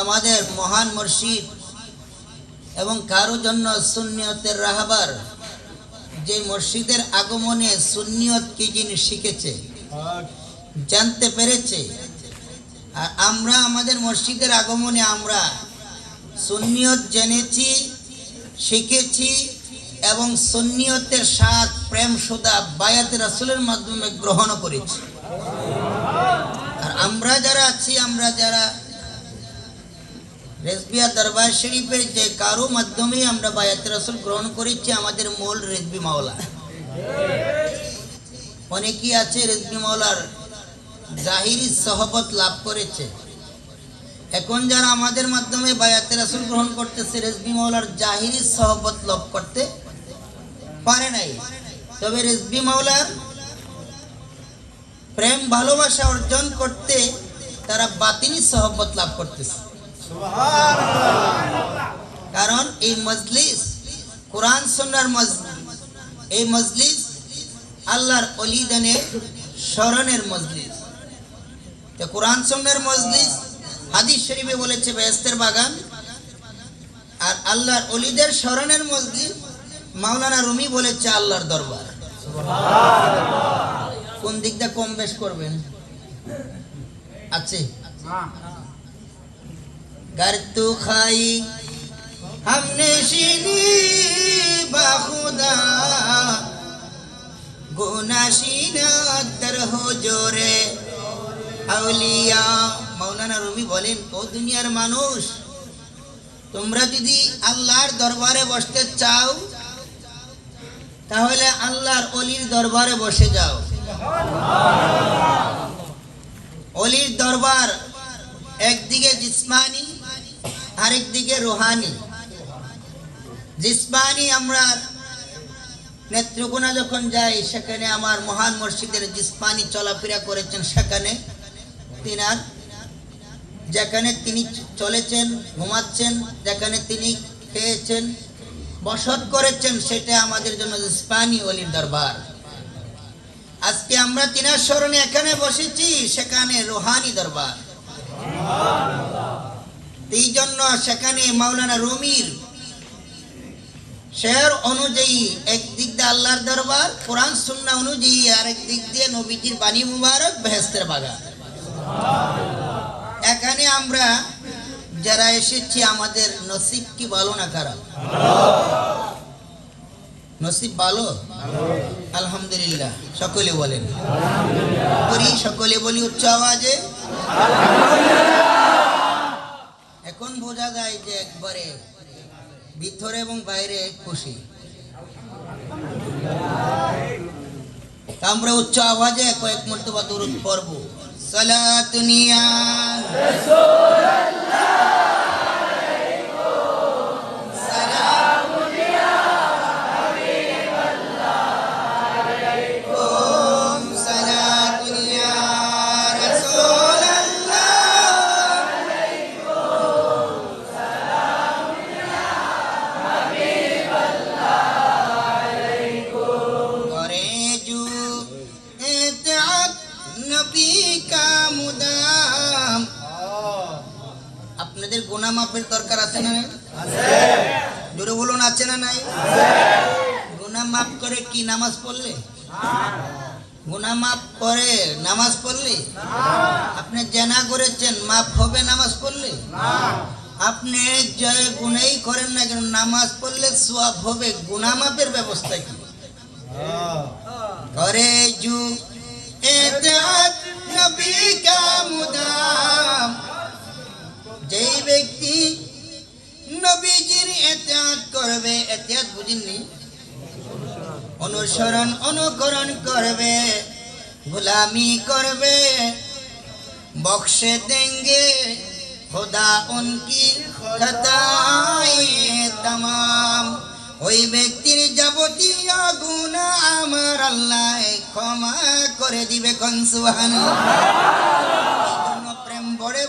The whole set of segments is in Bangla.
আমাদের মহান মসজিদ এবং কারও জন্য সুন্নিয়তের রাহাবার, যে মসজিদের আগমনে সুন্নিয়ত কি জিনিস শিখেছে, জানতে পেরেছে। আর আমরা আমাদের মসজিদের আগমনে আমরা সুন্নিয়ত জেনেছি, শিখেছি এবং সুন্নিয়তের স্বাদ, প্রেম, সুদা, বায়াত রাসুলের মাধ্যমে গ্রহণ করেছি। আর আমরা যারা আছি, আমরা যারা রেজবিয়া দরবার শরীফের যে কারও মাধ্যমে আমরা বায়াত রাসুল গ্রহণ করেছি, আমাদের মূল রেজবি মাওলা। অনেকেই আছে রেজবি মাওলার জাহিরি সহবত লাভ করেছে। এখন যারা আমাদের মাধ্যমে বায়াতে রাসুল গ্রহণ করতেছে রেজবি মাওলার জাহিরি সহবত লাভ করতে পারে নাই। তবে রেজবি মাওলার প্রেম ভালোবাসা অর্জন করতে তারা বাতিনি সহবত লাভ করতেছে। কারণ এই মজলিস, কোরআন, সুন্নার মজলিস, এই মজলিস আল্লাহর অলিদানে স্মরণের মজলিস। তো কোরআন, সুন্নার মজলিস হাদিস শরীফে বলেছে বেহেস্তের বাগান। আর আল্লাহর অলিদের স্মরণের মজলিস মাওলানা রুমি বলেছে, আল্লাহর দরবার। কোন দিকটা কম বেশ করবেন? আছে? गर्तु খাই हमने सीनी बाखुदा গুনাসিনা তার জোরে আউলিয়া মাওলানা রুমি বলেন ও দুনিয়ার মানুষ তোমরা যদি আল্লাহর দরবারে বসতে চাও তাহলে আল্লাহর অলির দরবারে বসে যাও অলির দরবার একদিকে জিসমানি আরেক দিকে রোহানি। জিসমানি আমরা নেত্রকোনা যখন যাই, সেখানে আমার মহান মসজিদের জিসমানি চলাফেরা করেছেন সেখানে। তিনার, যেখানে তিনি চলেছেন, ঘুমাচ্ছেন, যেখানে তিনি খেয়েছেন, বসত করেছেন, সেটা আমাদের জন্য জিসমানি অলির দরবার। আজকে আমরা তিনার স্মরণে এখানে বসেছি, সেখানে রোহানি দরবার। এই জন্য সেখানে মাওলানা রমির শের অনুযায়ী একদিক দিয়ে আল্লাহর দরবার, কোরআন সুন্না অনুযায়ী আর এক দিক দিয়ে নবীজির বাণী মুবারক বেহেস্তের বাগান। এখানে আমরা যারা এসেছি, আমাদের নসিব কি ভালো না খারাপ? নসিব ভালো? আলহামদুলিল্লাহ, সকলে বলেন। করি, সকলে বলি উচ্চ আওয়াজে। এখন বোঝা যায় যে একবারে ভিতরে এবং বাইরে খুশি। আমরা উচ্চ আওয়াজে কয়েক মর্তবা দূরত পর্ব সালাতুনিয়া সালাম গুনাহ মাফের দরকার আছে না জোরে বলুন আছে না নাই? গুনা মাফ করে কি নামাজ পড়লে? গুনা মাফ করে নামাজ পড়লে? আপনি জেনা করেছেন মাফ হবে নামাজ পড়লে? আপনি যে গুনাই করেন না কেন নামাজ পড়লে সওয়াব হবে গুনা মাফের ব্যবস্থা কি? করে জু এতাত নবী কা মুদাম। যেই ব্যক্তি নবীজির এতিয়াত করবে, এতিয়াত বুঝিনি অনুসরণ, অনুকরণ করবে, গোলামি করবে, বক্সে দেঙ্গে, খোদা উনকি তাম ওই ব্যক্তির যাবতীয় গুণা আমার আল্লাহ ক্ষমা করে দিবে কনসুহান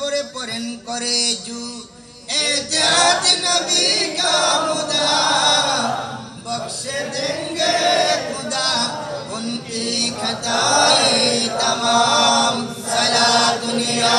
বরে পরেন করে জু। এজাত নবী কা মুদা বখশে দেঙ্গে খুদা উনকি খতায়ে তমাম সালা দুনিয়া।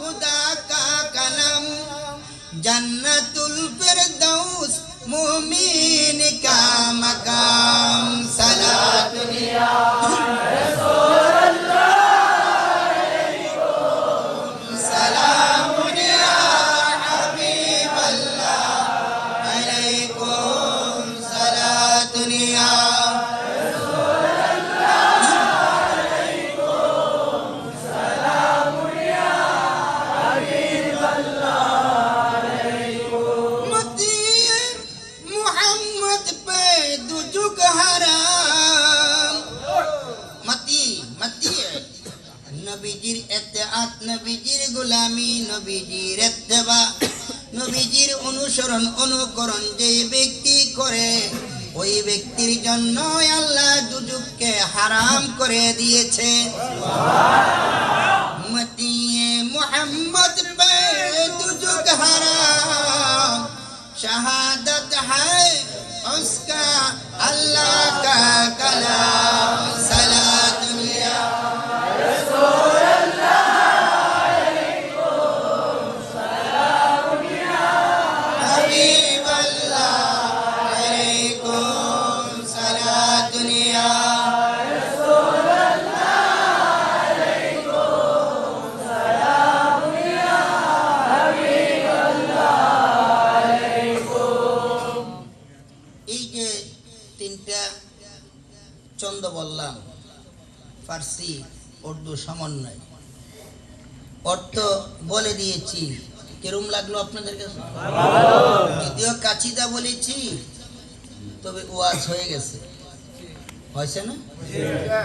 খুদা কা কালাম জান্নাতুল ফেরদাউস মুমিন কা নবীজির গোলামি নবীজির নবীজির অনুসরণ অনুকরণ যে ব্যক্তি করে ওই ব্যক্তির জন্য আল্লাহ দুজুককে হারাম করে দিয়েছে। মতিয়ে মোহাম্মদ পে দুজুক হারাম। শাহাদত হায় উসকা আল্লাহ কা কলা ছন্দ বললাম, ফার্সি উর্দু সমন্বয়। অর্থ বলে দিয়েছি। কেরম লাগল আপনাদের কাছে? যদিও কাচিদা বলেছি, তবে ওয়াজ হয়ে গেছে। হয়েছে না?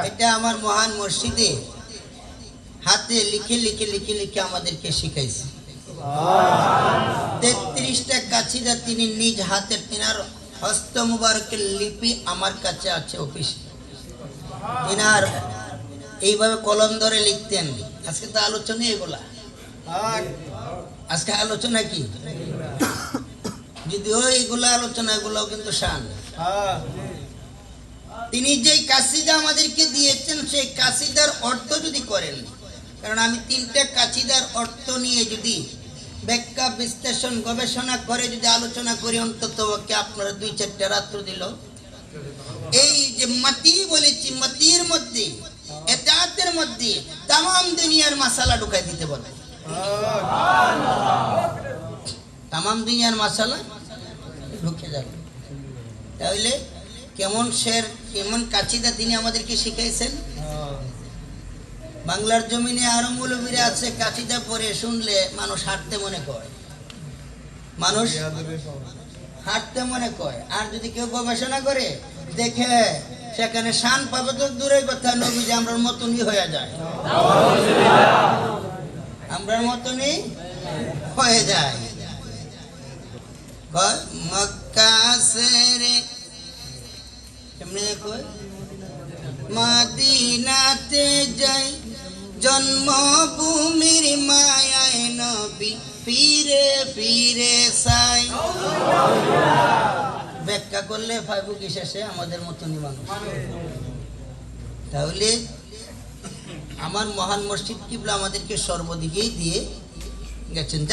এটা আমার মহান মসজিদে হাতে লিখে লিখে লিখে লিখে আমাদেরকে শিখাইছে। তেত্রিশটা কাছিদা তিনি নিজ হাতের তিনার হস্ত মুবারকের লিপি আমার কাছে আছে অফিসে। তিনার এইভাবে কলম ধরে লিখতেন। আজকে তো আলোচনা এগুলা। আজকে আলোচনা কি? যদিও আলোচনা, এগুলাও কিন্তু শান। তিনি যে কাশিদা আমাদেরকে দিয়েছেন, সেই কাশিদার অর্থ যদি করেন, কারণ আমি তিনটা কাসিদার অর্থ নিয়ে যদি ব্যাখ্যা, বিশ্লেষণ, গবেষণা করে যদি আলোচনা করি অন্তত আপনারা দুই চারটা রাত্র দিল এই যে মাতি বলেছি, মাতির মধ্যে এতাতের মধ্যে তাম দুনিয়ার মাসালা ঢুকাই দিতে বলে। তাম দুনিয়ার মাসালা ঢুকে যাবে। তাহলে কেমন শের, কেমন কাচিদা তিনি আমাদেরকে শিখাইছেন? বাংলার জমিনে আরও মৌলবীরা আছে, কাচিদা পরে শুনলে মানুষ হাঁটতে মনে করে। মানুষ হাঁটতে মনে কয় আর যদি কেউ গবেষণা করে, দেখে সেখানে শান পাবে তো দূরের কথা নবী যে আমরার মতনই হয়ে যায়। আমরার মতনই হয়ে যায়। মক্কা সেরে কেমনে কয়? মাদিনাতে যাই জন্মভূমির মায়ায় নবী ফিরে ফিরে সাই ব্যাখ্যা করলে ফাইবু কি শেষে? আমাদের মতন মানুষ। তাহলে আমার মহান মসজিদ কিবলা আমাদেরকে সর্বদিকেই দিয়ে গেছেন।